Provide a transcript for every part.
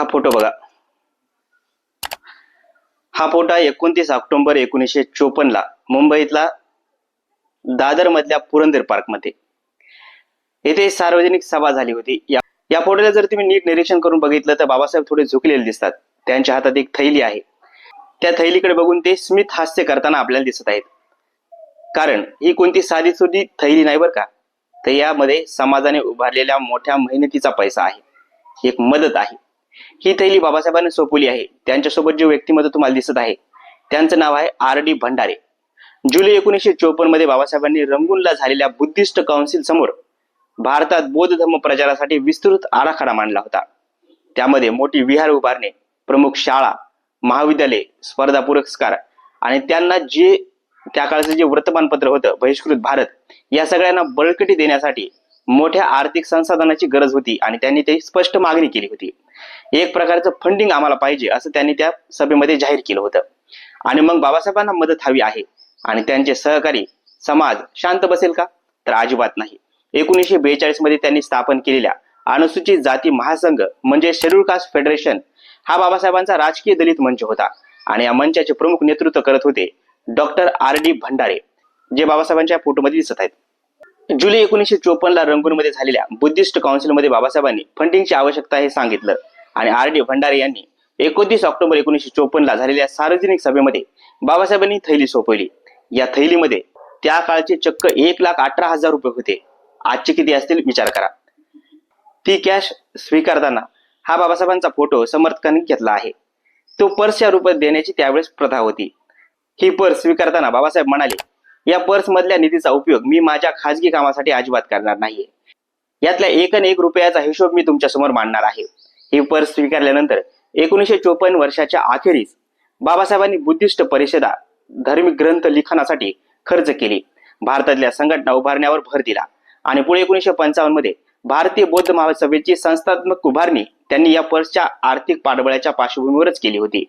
हा फोटो बघा. हा फोटो एकोणतीस ऑक्टोबर एकोणीसशे चोपन्न ला मुंबईतला दादर मधल्या पुरंदर पार्कमध्ये. येथे सार्वजनिक सभा झाली होती. या या फोटोला जर तुम्ही नीट निरीक्षण करून बघितलं तर बाबासाहेब थोडे झुकलेले दिसतात. त्यांच्या हातात एक थैली आहे. त्या थैलीकडे बघून ते स्मित हास्य करताना आपल्याला दिसत आहेत. कारण ही कोणती साधी सुधी थैली नाही बरं का? तर यामध्ये समाजाने उभारलेल्या मोठ्या मेहनतीचा पैसा आहे. एक मदत आहे. ही थैली बाबासाहेबांनी सोपवली आहे. त्यांच्यासोबत जे व्यक्तिमत्व तुम्हाला दिसत आहे त्यांचं नाव आहे आर डी भंडारे. जुलै एकोणीसशे चोपन्नमध्ये बाबासाहेबांनी रंगूनला झालेल्या बुद्धिस्ट काउन्सिल समोर भारतात बौद्ध धर्म प्रचारासाठी विस्तृत आराखडा मांडला होता. त्यामध्ये मोठी विहार उभारणे प्रमुख शाळा महाविद्यालय स्पर्धा पुरस्कार आणि त्यांना जे त्या काळचं जे वर्तमानपत्र होतं बहिष्कृत भारत या सगळ्यांना बळकटी देण्यासाठी मोठ्या आर्थिक संसाधनाची गरज होती आणि त्यांनी ते स्पष्ट मागणी केली होती. एक प्रकारचं फंडिंग आम्हाला पाहिजे असं त्यांनी त्या सभेमध्ये जाहीर केलं होतं. आणि मग बाबासाहेबांना मदत हवी आहे. आणि त्यांचे सहकारी समाज शांत बसेल का? तर अजिबात नाही. एकोणीसशे बेचाळीसमध्ये त्यांनी स्थापन केलेल्या अनुसूचित जाती महासंघ म्हणजे शेड्यूल कास्ट फेडरेशन हा बाबासाहेबांचा राजकीय दलित मंच होता. आणि या मंचाचे प्रमुख नेतृत्व करत होते डॉक्टर आर डी भंडारे जे बाबासाहेबांच्या फोटोमध्ये दिसत आहेत. जुलै एकोणीसशे चोपन्न ला रंगूनमध्ये झालेल्या बुद्धिस्ट काउन्सिलमध्ये बाबासाहेबांनी फंडिंगची आवश्यकता हे सांगितलं. आणि आर डी भंडारे यांनी एकोणतीस ऑक्टोबर एकोणीसशे चोपन्न ला झालेल्या सार्वजनिक सभेमध्ये बाबासाहेबांनी थैली सोपवली. या थैलीमध्ये त्या काळचे चक्क एक लाख अठरा हजार रुपये होते. आजचे किती असतील? विचार करा. ती कॅश स्वीकारताना हा बाबासाहेबांचा फोटो समर्थकांनी घेतला आहे. तो पर्सच्या रूपात देण्याची त्यावेळेस प्रथा होती. ही पर्स स्वीकारताना बाबासाहेब म्हणाले या पर्स मधल्या निधीचा उपयोग मी माझ्या खाजगी कामासाठी अजिबात करणार नाहीये. यातल्या एक आणि एक रुपयाचा हिशोब मी तुमच्यासमोर मांडणार आहे. ही पर्स स्वीकारल्यानंतर एकोणीसशे चोपन्न वर्षाच्या अखेरीस बाबासाहेबांनी बुद्धिस्ट परिषदा धार्मिक ग्रंथ लिखाणासाठी खर्च केली. भारतातल्या संघटना उभारण्यावर भर दिला आणि पुढे एकोणीसशे पंचावन्नमध्ये भारतीय बौद्ध महासभेची संस्थात्मक उभारणी त्यांनी या पर्सच्या आर्थिक पाठबळाच्या पार्श्वभूमीवरच केली होती.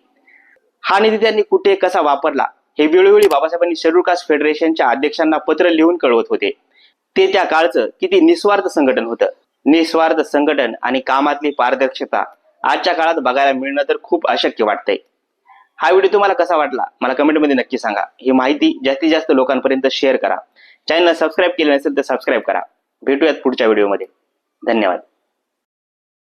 हा निधी त्यांनी कुठे कसा वापरला हे वेळोवेळी बाबासाहेबांनी शेड्यूल फेडरेशनच्या अध्यक्षांना पत्र लिहून कळवत होते. ते त्या काळचं किती निस्वार्थ संघटन होतं. निस्वार्थ संघटन आणि कामातली पारदर्शकता आजच्या काळात बघायला मिळणं तर खूप अशक्य वाटतंय. हा व्हिडिओ तुम्हाला कसा वाटला? मला कमेंटमध्ये नक्की सांगा. ही माहिती जास्तीत जास्त लोकांपर्यंत शेअर करा. चॅनल सबस्क्राईब केले नसेल तर सबस्क्राईब करा. भेटूयात पुढच्या व्हिडिओमध्ये. धन्यवाद.